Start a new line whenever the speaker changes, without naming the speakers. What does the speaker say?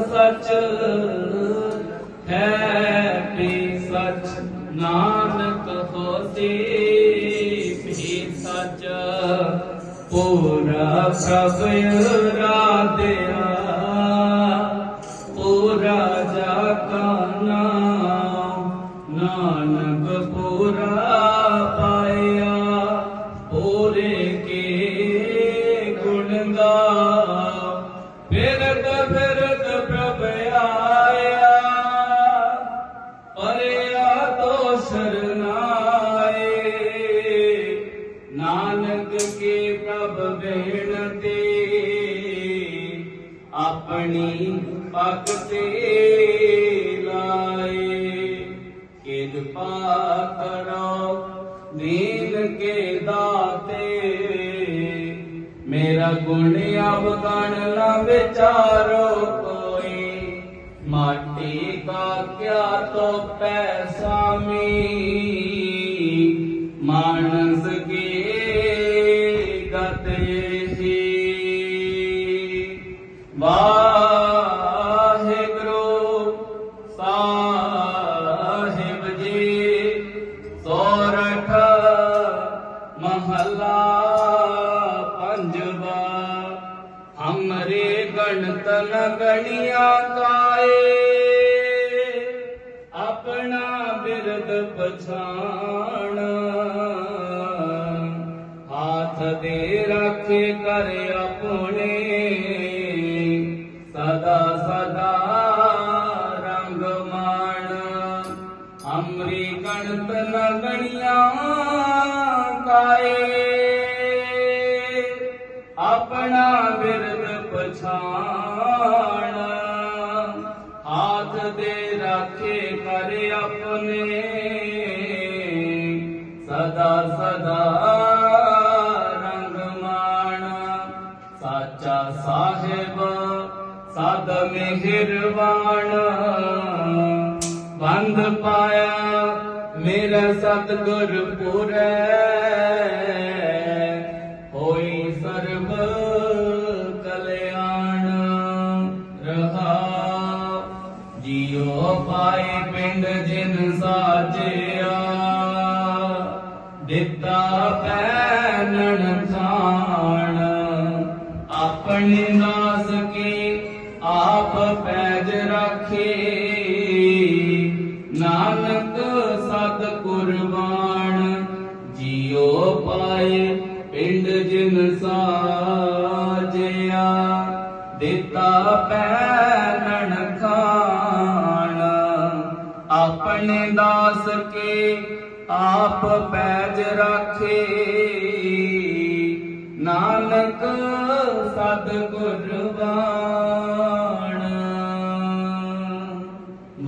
ਸਚ ਹੈ ਵੀ ਸਚ। ਨਾਨਕ ਹੋਸੀ ਭੀ ਸਚ। ਪੂਰਾ ਪ੍ਰਭ ਕੇ ਪ੍ਰਭ ਬੇਨਤੀ ਆਪਣੀ ਭਗਤੇ ਲਾਏ। ਕਿਰਪਾ ਕਰੋ ਦੀਨ ਕੇ ਦਾਤੇ। ਮੇਰਾ ਗੁਣ ਅਵਗਣ ਨਾ ਵਿਚਾਰੋ ਕੋਈ। ਮਾਟੀ ਕਾ ਕਿਆ ਤੋ ਪੈਸਾ ਮੀ ਕੀ ਗਤੇ ਸੀ ਵਾਹਿਗੁਰੂ ਸਾਹਿਬ ਜੀ, ਸੋਰਠ ਮਹੱਲਾ ਪੰਜਵਾ, ਹਮਰੇ ਗਣਤਨ ਗਣਿਆ ਕਾਏ, ਆਪਣਾ ਬਿਰਦ ਪਛਾਣ। ਦੇ ਰੱਖੇ ਕਰ ਆਪਣੇ। ਸਦਾ ਸਦਾ ਰੰਗ ਮਾਣ। ਅਮਰੀ ਗਣਤ ਨਗਣੀਆਂ ਗਣਿਆ ਕਾਏ। ਆਪਣਾ ਬਿਰਦ ਪਛਾਣ। ਹਾਥ ਦੇ ਰਾਖੇ ਕਰ ਆਪਣੇ। ਸਦਾ ਸਦਾ ਸਾਹਿਬ ਸਦ ਮਿਹਰਬਾਨ ਬੰਦ ਪਾਇਆ, ਮੇਰਾ ਸਤਿਗੁਰ ਪੁਰੈ। ਹੋਈ ਸਰਬ ਕਲਿਆਣ। ਰਹਾ, ਜਿਉ ਪਾਏ ਪਿੰਡ ਜਿਨ ਸਾਜਿਆ। ਦਿੱਤਾ ਪੈਨਣ ਥਾਣ ਆਪਣੇ ਨਾਸ ਆਪ ਪੈਜ ਰੱਖੇ। ਨਾਨਕ ਸਤ ਕੁਰਬਾਨ ਜਿਉ ਪਾਏ ਪਿੰਡ ਜਿਨ ਸਾਜਿਆ। ਦਿੱਤਾ ਪੈਨਣ ਖਾਣ। ਆਪਣੇ ਦਾਸ ਕੇ ਆਪ ਪੈਜ ਰਾਖੇ। ਨਾਨਕ ਸਤ